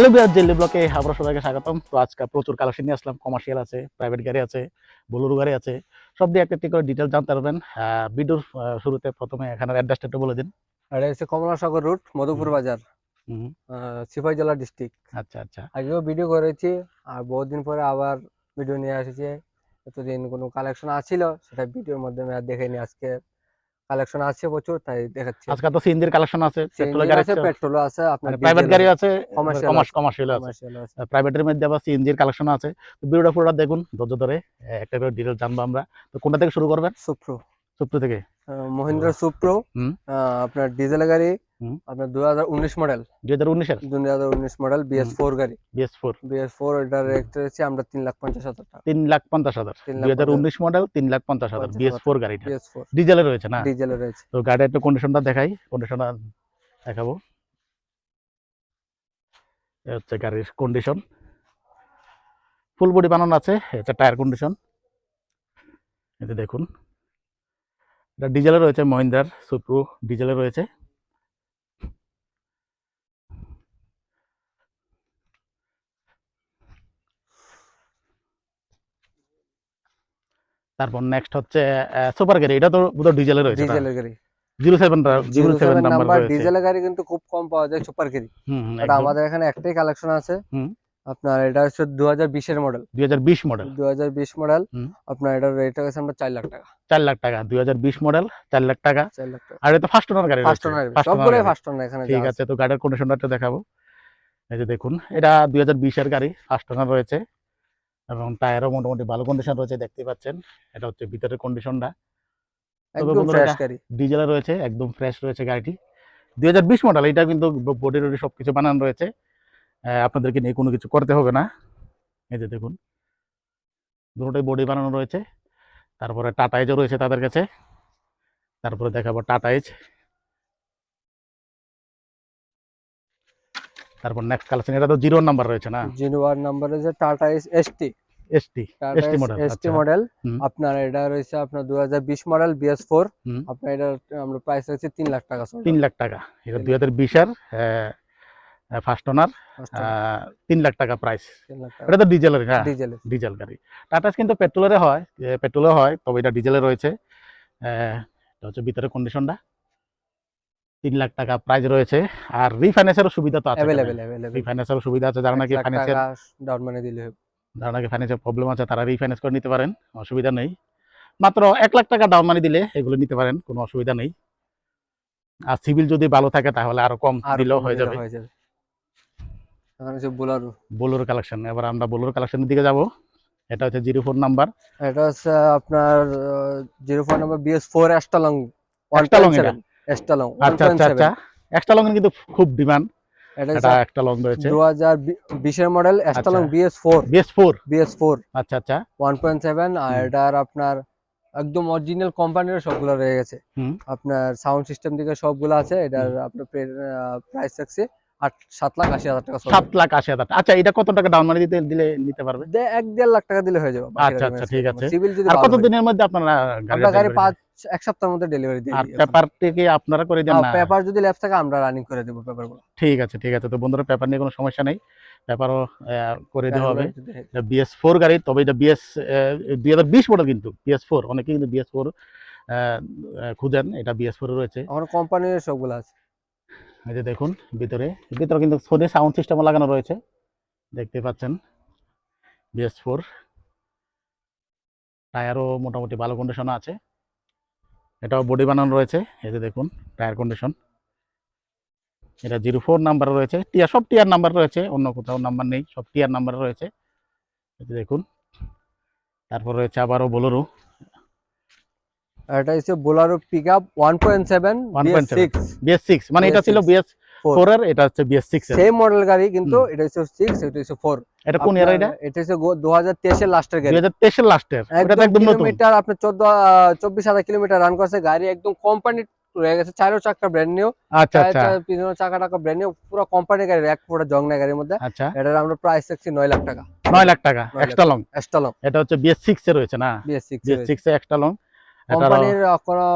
Hello Bihar Delhi ব্লকে আমরা সবাইকে স্বাগতম। তো আজকে প্রচুর কালেকশন নিয়ে আসলাম। কমার্শিয়াল আছে প্রাইভেট গাড়ি আছে বোলোরো গাড়ি আছে সব দিয়ে একটা করে ডিটেল জানতে পারবেন। আহ, ভিডিওর শুরুতে প্রথমে এখানে অ্যাড্রেসটা একটু বলে দিন। এটা হচ্ছে কমলাসাগর রুট মধুপুর বাজার সিপাহী জেলা ডিস্ট্রিক্ট আচ্ছা আচ্ছা। আগেও ভিডিও করেছি আর বহুত দিন পরে আবার ভিডিও নিয়ে এসেছি এতদিন কোনো কালেকশন আছিল সেটা ভিডিওর মাধ্যমে আর দেখেনি আজকে। কালেকশন আছে প্রচুর তাই দেখাচ্ছি। আজকাল তো সিএনজির কালেকশন আছে পেট্রোল গাড়ি আছে পেট্রোল আছে আপনার প্রাইভেট গাড়ি আছে। কমার্শিয়াল আছে প্রাইভেটের মধ্যে আবার সিএনজির কালেকশন আছে। তো ভিডিওটা পুরোটা দেখুন ধৈর্য ধরে একটা করে ডিটেল জানব আমরা। তো কোনটা থেকে শুরু করবেন? সুপ্রো সুপ্ত থেকে? মহিন্দ্র সুপ্রো আপনার ডিজেল গাড়ি আপনার দু হাজার উনিশ মডেল দুই হাজার উনিশের দু হাজার উনিশ মডেল বিএস ফোর গাড়ি। বিএস ফোর বিএস ফোর এটার রেট রয়েছে আমরা তিন লাখ পঞ্চাশ হাজার টাকা। তিন লাখ পঞ্চাশ হাজার। দুই হাজার উনিশ মডেল তিন লাখ পঞ্চাশ হাজার। বিএস ফোর গাড়িটা। বিএস ফোর ডিজেলে রয়েছে না? ডিজেলের রয়েছে। তো গাড়ির একটু কন্ডিশনটা দেখাই। কন্ডিশনটা দেখাবো। হচ্ছে গাড়ির কন্ডিশন ফুল বডি বানানো আছে এটা টায়ার কন্ডিশন এতে দেখুন। এটা ডিজেলে রয়েছে মহিন্দ্রার সুপ্রু ডিজেলে রয়েছে। তারপর নেক্সট হচ্ছে সুপার গাড়ি এটা তো বোধহয় ডিজেলে রয়েছে ডিজেলের গাড়ি। Zero seven zero seven number number ডিজেলের গাড়ি কিন্তু খুব কম পাওয়া যায় সুপার গাড়ি। আমাদের এখানে একটাই কালেকশন আছে। হুম। আপনার এটা হচ্ছে দু হাজার বিশের মডেল 2020 মডেল দু হাজার বিশ মডেল আপনার এটার রেট হচ্ছে আমরা চার লাখ টাকা। চার লাখ টাকা 2020 মডেল চার লাখ টাকা। চার লাখ টাকা। আর এটা ফার্স্ট ওনার গাড়ি। ফার্স্ট ওনার সবগুলোই ফার্স্ট ওনার এখানে ঠিক আছে তো গাড়ির কন্ডিশনটা দেখাবো। এই যে দেখুন এটা 2020 এর গাড়ি ফার্স্ট ওনার রয়েছে। এবং টায়ারও মোটামুটি ভালো কন্ডিশন রয়েছে দেখতে পাচ্ছেন। এটা হচ্ছে ভিতরের কন্ডিশনটা ডিজেলে রয়েছে একদম ফ্রেশ রয়েছে গাড়িটি। 2020 মডেল এটা কিন্তু বডি টডি সব কিছু বানানো রয়েছে। আপনাদেরকে নিয়ে কোনো কিছু করতে হবে না। এই যে দেখুন দুটোটাই বডি বানানো রয়েছে। তারপরে টাটা এজও রয়েছে তাদের কাছে। তারপরে দেখাবো টাটা এজ। তারপর নেক্সট কালেকশন এটা তো জিরো নাম্বার রয়েছে না? জিনোয়ার নাম্বার হচ্ছে Tata ST ST Tata ST model, ST. Model. আপনার এটা রয়েছে আপনার দু হাজার বিশ মডেল বিএস ফোর হুম। আপনার এটা আমরা প্রাইস হচ্ছে তিন লাখ টাকা sold তিন লাখ টাকা। এটা তিন দুই হাজার বিশের ফার্স্ট ওনার তিন লাখ টাকা প্রাইস এটা তো ডিজেলের ডিজেল গাড়ি। টাটাস কিন্তু পেট্রোলের হয় পেট্রোলে হয় তবে এটা ডিজেলে রয়েছে। এটা হচ্ছে ভিতরে কন্ডিশনটা তিন লাখ টাকা প্রাইস রয়েছে আর রিফাইন্যান্সেরও সুবিধা তো আছে রিফাইন্যান্সেরও সুবিধা আছে যারা নাকি ফাইন্যান্সের ডাউন মানে দিলে যারা নাকি ফাইন্যান্সের প্রবলেম আছে তারা রিফাইন্যান্স করে নিতে পারেন অসুবিধা নেই। মাত্র এক লাখ টাকা ডাউন মানি দিলে এগুলো নিতে পারেন কোনো অসুবিধা নেই। আর সিভিল যদি ভালো থাকে তাহলে আরও কম দিলেও হয়ে যাবে। এখানে হচ্ছে বোলারো। বোলোর কালেকশন। এবার আমরা বোলোর কালেকশনের দিকে যাব। এটা হচ্ছে জিরো ফোর নাম্বার। এটা হচ্ছে আপনার zero four number BS four এটা? আচ্ছা আচ্ছা আচ্ছা। কিন্তু খুব ডিমান্ড এটা একটা লং রয়েছে। মডেল আচ্ছা। আচ্ছা আচ্ছা। আর। এটার আপনার একদম অরিজিনাল কোম্পানির সবগুলো রয়ে গেছে। আপনার সাউন্ড সিস্টেম দিকে সবগুলো আছে। এটার আপনার প্রাইস থাকছে সাত লাখ আশি হাজার টাকা সাত লাখ আশি হাজার আচ্ছা এটা কত টাকা ডাউন মানি দিতে দিলে নিতে পারবে? এক দেড় লাখ টাকা দিলে হয়ে যাবে আচ্ছা, আচ্ছা, ঠিক আছে। সিভিল যদি আর কত দিনের মধ্যে আপনারা আমরা গাড়ি পাঁচ এক সপ্তাহের মধ্যে ডেলিভারি দিই আর পেপারটি কি আপনারা করে দেন না? পেপার যদি ল্যাপস থাকে আমরা রানিং করে দেবো পেপারগুলো ঠিক আছে ঠিক আছে। তো বন্ধুরা পেপার নিয়ে কোনো সমস্যা নেই। পেপারও করে দেওয়া হবে। বিএস ফোর গাড়ি তবে এটা বিএস দুই হাজার বিশ মডেল কিন্তু বিএস ফোর অনেকে কিন্তু বিএস ফোর খুঁজেন। এটা বিএস ফোর রয়েছে। আমার কোম্পানির সবগুলো আছে। এই যে দেখুন, ভিতরে ভিতরে কিন্তু সোনি সাউন্ড সিস্টেমও লাগানো রয়েছে। দেখতে পাচ্ছেন বিএস ফোর টায়ারও মোটামুটি ভালো কন্ডিশনে আছে। এটাও বডি বানানো রয়েছে, এই যে দেখুন, টায়ার কন্ডিশন এটা জিরো ফোর নাম্বার রয়েছে। টিয়ার, সব টিয়ার নাম্বার রয়েছে, অন্য কোথাও নাম্বার নেই, সব টিয়ার নাম্বার রয়েছে। এই যে দেখুন, তারপর রয়েছে আবারও বোলোরো এটা হচ্ছে Bolero pick up one point seven 1.7 six BS six মানে এটা ছিল BS6 বিএস এর এটা হচ্ছে বিএস সিক্স সেম মডেল গাড়ি কিন্তু এটা হচ্ছে সিক্স এটা হচ্ছে ফোর এটা কোন ইয়ার এটা? এটা হচ্ছে দু হাজার তেইশের লাস্টের গাড়ি। হাজার তেইশের লাস্টের এটা একদম নতুন। কিলোমিটার চোদ্দ চব্বিশ হাজার কিলোমিটার রান করছে। গাড়ি একদম কোম্পানি রয়ে গেছে চারো চাকা ব্র্যান্ড নিউ আচ্ছা আচ্ছা। পিছনে চাকা টাকা ব্র্যান্ড নিউ পুরো কোম্পানি গাড়ি এক পুরো জং নাই গাড়ির মধ্যে। আচ্ছা। এটার আমরা প্রাইস রাখছি নয় লাখ টাকা। নয় লাখ টাকা নয় লাখ এক্সট্রা লং এটা হচ্ছে বিএস সিক্স এ রয়েছে না? বিএস সিক্স বিএস সিক্স এ এক্সট্রা লং কোম্পানির কোনো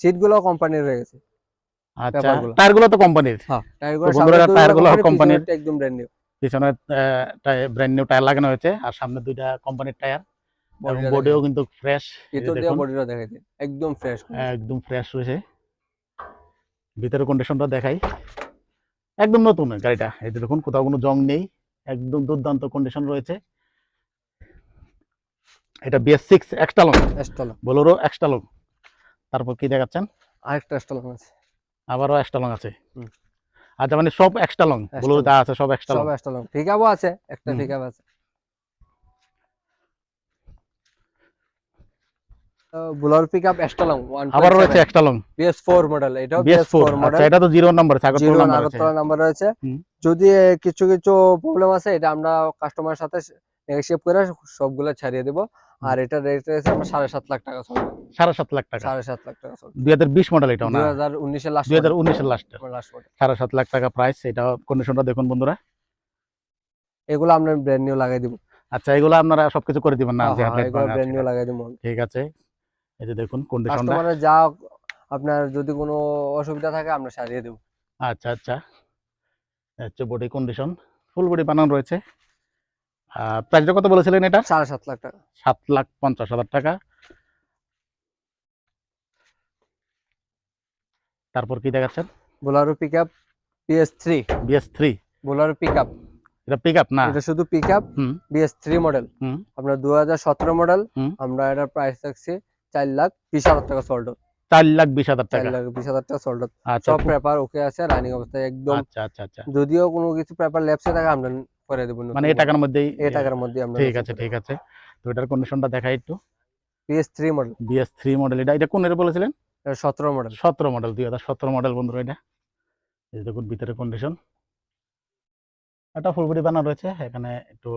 সিটগুলো কোম্পানির গেছে। আচ্ছা পেপারগুলো। টায়ার তো কোম্পানির হ্যাঁ টায়ার টায়ারগুলো কোম্পানির- একদম ব্র্যান্ড নিউ পিছনে ব্র্যান্ড নিউ টায়ার লাগানো হয়েছে আর সামনে দুইটা কোম্পানির টায়ার। এবং বডিও কিন্তু ফ্রেশ ভিতর দিয়ে বডিটা দেখাই একদম ফ্রেশ একদম ফ্রেশ রয়েছে। ভিতরে কন্ডিশনটা দেখাই। একদম নতুন গাড়িটা এই দেখুন কোথাও কোনো জং নেই। একদম দুর্দান্ত কন্ডিশন রয়েছে। এটা বিএস সিক্স এক্সট্রা লং স্টলন বোলোরো এক্সট্রা তারপর কি দেখাচ্ছেন? আরেকটা স্টলন আছে। আবারও এক্সট্রা লং আছে। আচ্ছা মানে সব বোলোরো যা আছে সব এক্সট্রা লং সব স্টলন পিকআপও আছে একটা পিকআপ আছে। বুলার পিকআপ স্টলন আবার রয়েছে extra long PS4 model PS4 model এটা তো জিরো নাম্বার আছে আগরতলা নাম্বার আছে। নাম্বার রয়েছে। যদি কিছু কিছু প্রবলেম আছে এটা আমরা কাস্টমারের সাথে নেগোশিয়েট করে সবগুলো ছাড়িয়ে দেব। আর এটা রেট রয়েছে আমরা সাড়ে সাত লাখ টাকা চলবে। সাড়ে সাত লাখ টাকা। সাড়ে সাত লাখ টাকা চলবে। দুই হাজার বিশ মডেল এটা দুই হাজার উনিশের লাস্ট দুই হাজার উনিশের লাস্ট সাড়ে সাত লাখ টাকা প্রাইস এটা কন্ডিশনটা দেখুন বন্ধুরা। এগুলো আমরা ব্র্যান্ড নিউ লাগাই দিব। আচ্ছা এগুলো আপনারা সবকিছু করে দিবেন না এগুলো ব্র্যান্ড নিউ লাগাই দিব ঠিক আছে। এই যে দেখুন কন্ডিশনটা কাস্টমারের যা আপনার যদি কোনো অসুবিধা থাকে আমরা সারিয়ে দেব। আচ্ছা আচ্ছা। হচ্ছে বডি কন্ডিশন ফুল বডি বানানো রয়েছে। প্রাইসটা কত বলেছিলেন এটা? সাড়ে সাত লাখ টাকা। সাত লাখ পঞ্চাশ হাজার টাকা। তারপর কি দেখাচ্ছেন? Bolero pickup PS three. BS three. Bolero pickup. এটা পিক আপ না? এটা শুধু পিকআপ হুম। BS three model. দু হাজার সতেরো মডেল। আমরা এটার প্রাইস রাখছি চার লাখ বিশ হাজার টাকা সোল্ড চার লাখ বিশ হাজার চার টাকা। লাখ বিশ হাজার টাকা সোল্ড আচ্ছা সব পেপার ওকে আছে রানিং অবস্থায় একদম। আচ্ছা আচ্ছা আচ্ছা। যদিও কোনো কিছু পেপার ল্যাপসে থাকে আমরা করে দেবো মানে এই টাকার মধ্যেই এই টাকার মধ্যে আমরা ঠিক আছে ঠিক আছে। তো এটার কন্ডিশনটা দেখাই একটু। মডেল বিএস মডেল এটা এটা কোন এর বলেছিলেন? সতেরো মডেল সতেরো মডেল দুই হাজার সতেরো মডেল বন্ধুরা এটা। এই দেখুন ভিতরে কন্ডিশন বডি বানানো রয়েছে এখানে একটু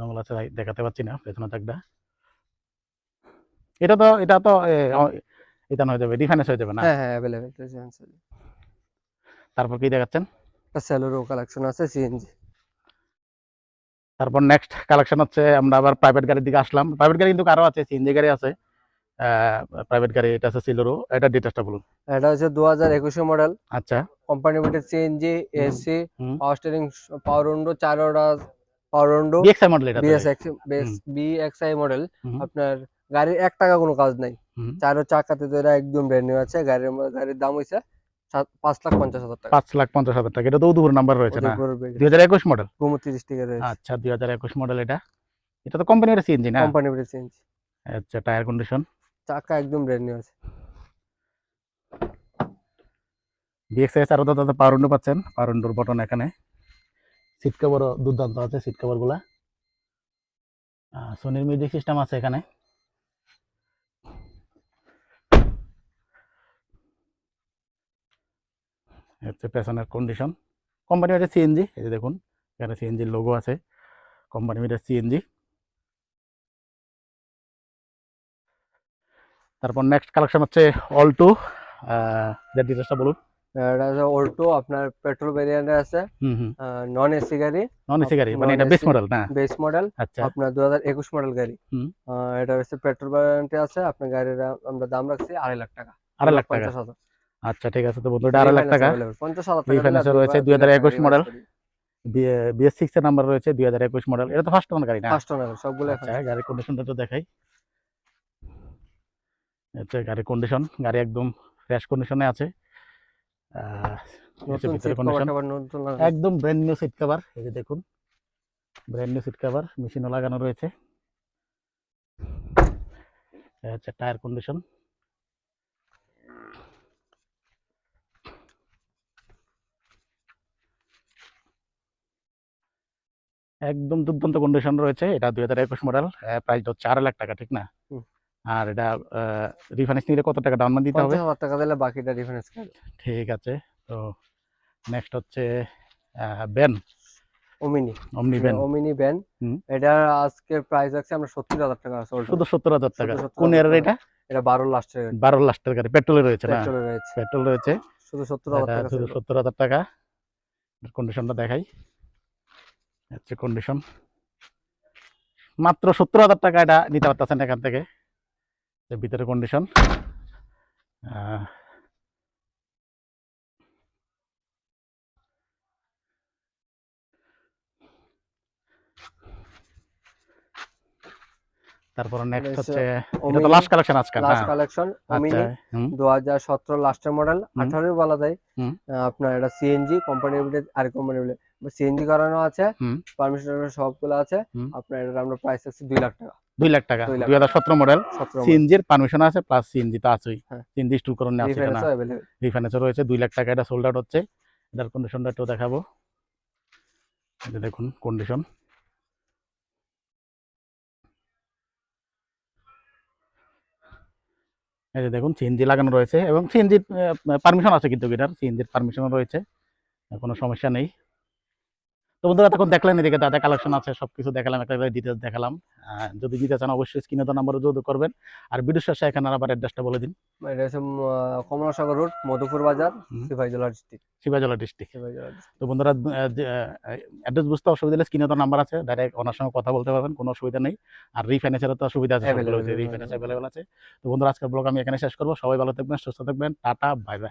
জঙ্গল আছে দেখাতে পাচ্ছি না পেছনে থাকটা এটা তো এটা তো ইতান হয়ে যাবে ডিফারেন্স হয়ে যাবে না? হ্যাঁ হ্যাঁ অ্যাভেলেবেল তারপর কি দেখাচ্ছেন? সেলোরো কালেকশন আছে সিএনজি তারপর নেক্সট কালেকশন হচ্ছে আমরা আবার প্রাইভেট গাড়ির দিকে আসলাম। প্রাইভেট গাড়ি কিন্তু আরও আছে সিএনজি গাড়ি আছে। প্রাইভেট গাড়ি এটা আছে সিলোরো এটা ডিটেলসটা বলুন এটা হচ্ছে দু হাজার একুশে মডেল আচ্ছা। কোম্পানি বিটের CNG AC. Power steering power window চার ওটা পাওয়ার উইন্ডো বিএক্সআই মডেল এটা বিএক্সআই মডেল আপনার গাড়ির এক টাকা কোনো কাজ নাই। চারো চাকাতে তো এটা একদম ব্র্যান্ড নিউ আছে গাড়ির মধ্যে- গাড়ির দাম হইছে পাঁচ লাখ পঞ্চাশ হাজার টাকা। পাঁচ লাখ পঞ্চাশ হাজার টাকা। এটা তো উদুপুর নাম্বার রয়েছে না? দুই হাজার একুশ মডেল গোমতী ডিস্ট্রিক্টের আচ্ছা দুই হাজার একুশ মডেল এটা। এটা তো কোম্পানির সিএনজি না? কোম্পানি সিএনজি আচ্ছা টায়ার কন্ডিশন চাকা একদম ব্র্যান্ড নিউ আছে। বিএক্সআই আরও তো পাওয়ার উইন্ডো পাচ্ছেন। পাওয়ার উইন্ডোর বটন এখানে সিট কভারও দুর্দান্ত আছে সিট কভারগুলা সোনির মিউজিক সিস্টেম আছে এখানে। হচ্ছে পেছনের কন্ডিশন কোম্পানি মিটার সিএনজি এই যে দেখুন এখানে সিএনজির লোগো আছে। কোম্পানি মিটার সিএনজি তারপর নেক্সট কালেকশন হচ্ছে অল্টো যার ডিটেলসটা বলুন। এটা হচ্ছে অল্টো আপনার পেট্রোল আছে। নন এসি গাড়ি। নন এসি গাড়ি মানে এটা বেস মডেল না? বেস মডেল আচ্ছা। আপনার দু হাজার একুশ মডেল গাড়ি। এটা হচ্ছে পেট্রোল আছে। আপনার গাড়ির আমরা দাম রাখছি আড়াই লাখ টাকা। আড়াই লাখ টাকা। আচ্ছা ঠিক আছে তো বন্ধু এটা আড়াই লাখ টাকা। হাজার দিলে রয়েছে দুই বার- 2021 দুই model। বার করি। বিএস সিক্স এর নাম্বার রয়েছে দুই হাজার একুশ মডেল এটা তো ফার্স্ট ওয়ান গাড়ি না? First owner, সবগুলো আচ্ছা গাড়ির কন্ডিশনটা তো দেখাই। আচ্ছা গাড়ির কন্ডিশন গাড়ি একদম ফ্রেশ কন্ডিশনে আছে। একদম ব্র্যান্ড নিউ সিট কভার এই যে দেখুন। ব্র্যান্ড নিউ সিট কভার মেশিনও লাগানো রয়েছে। আচ্ছা টায়ার কন্ডিশন একদম দুর্দান্ত কন্ডিশন রয়েছে। এটা দুই হাজার একুশ মডেল প্রাইস হচ্ছে চার লাখ টাকা ঠিক না? আর এটা রিফাইন্যান্স নিলে কত টাকা ডাউন দিতে হবে? টাকা দিলে বাকিটা ডিফারেন্স ঠিক আছে তো নেক্সট হচ্ছে ওমিনি ওমিনি ব্যান। এটা আজকে প্রাইস আছে আমরা সত্তর হাজার টাকা শুধু টাকা। কোন এর এটা? এটা বারো লাস্টের বারো লাস্টের গাড়ি। পেট্রোলে রয়েছে না? পেট্রোলে রয়েছে। পেট্রোল রয়েছে। শুধু টাকা কন্ডিশনটা দেখাই। হচ্ছে কন্ডিশন মাত্র সত্তর হাজার টাকা এটা নিতে পারতেছেন এখান থেকে। ভিতরে কন্ডিশন তারপর নেক্সট হচ্ছে এটা তো লাস্ট কালেকশন আজকাল লাস্ট কালেকশন ওমিনি 2017 লাস্টের মডেল 18 বলা যায়। আপনার এটা সিএনজি কোম্পানি আর কোম্পানি সিএনজি করানো আছে। পারমিশন সবগুলো আছে। আপনার এটার আমরা প্রাইস আছে দুই লাখ টাকা। দুই লাখ টাকা। দুই হাজার সতেরো মডেল সতেরো সিএনজির পারমিশন আছে প্লাস সিএনজি তো আছেই। সিএনজি স্টোর করে নেওয়া আছে না রিফাইন্যান্সও রয়েছে দুই লাখ টাকা এটা সোল্ড আউট হচ্ছে। এটার কন্ডিশনটা একটু দেখাবো। দেখুন কন্ডিশন এই যে দেখুন সিএনজি লাগানো রয়েছে এবং সিএনজির পারমিশন আছে কিন্তু এটার। সিএনজির পারমিশনও রয়েছে। কোনো সমস্যা নেই। তো বন্ধুরা তখন দেখলেন এদিকে দাদা কালেকশন আছে সব কিছু দেখালাম একটা ডিটেলস দেখালাম। যদি নিতে চান অবশ্যই স্ক্রিনে তো নাম্বারে যোগাযোগ করবেন। আর ভিডিও শেষে এখানে আবার অ্যাড্রেসটা বলে দিন। এটা হচ্ছে কমলাসাগর রোড মধুপুর বাজার। সিপাহীজলা ডিস্ট্রিক্ট শিবাজলা ডিস্ট্রিক্ট তো বন্ধুরা অ্যাড্রেস বুঝতে অসুবিধা হলে স্ক্রিনে তো নাম্বার আছে ডাইরেক্ট ওনার সঙ্গে কথা বলতে পারবেন কোনো অসুবিধা নেই। আর রিফাইন্যান্সেরও তো সুবিধা আছে রিফাইন্যান্স অ্যাভেলেবল আছে। তো বন্ধুরা আজকের ব্লগ আমি এখানে শেষ করব। সবাই ভালো থাকবেন সুস্থ থাকবেন টাটা বাই বাই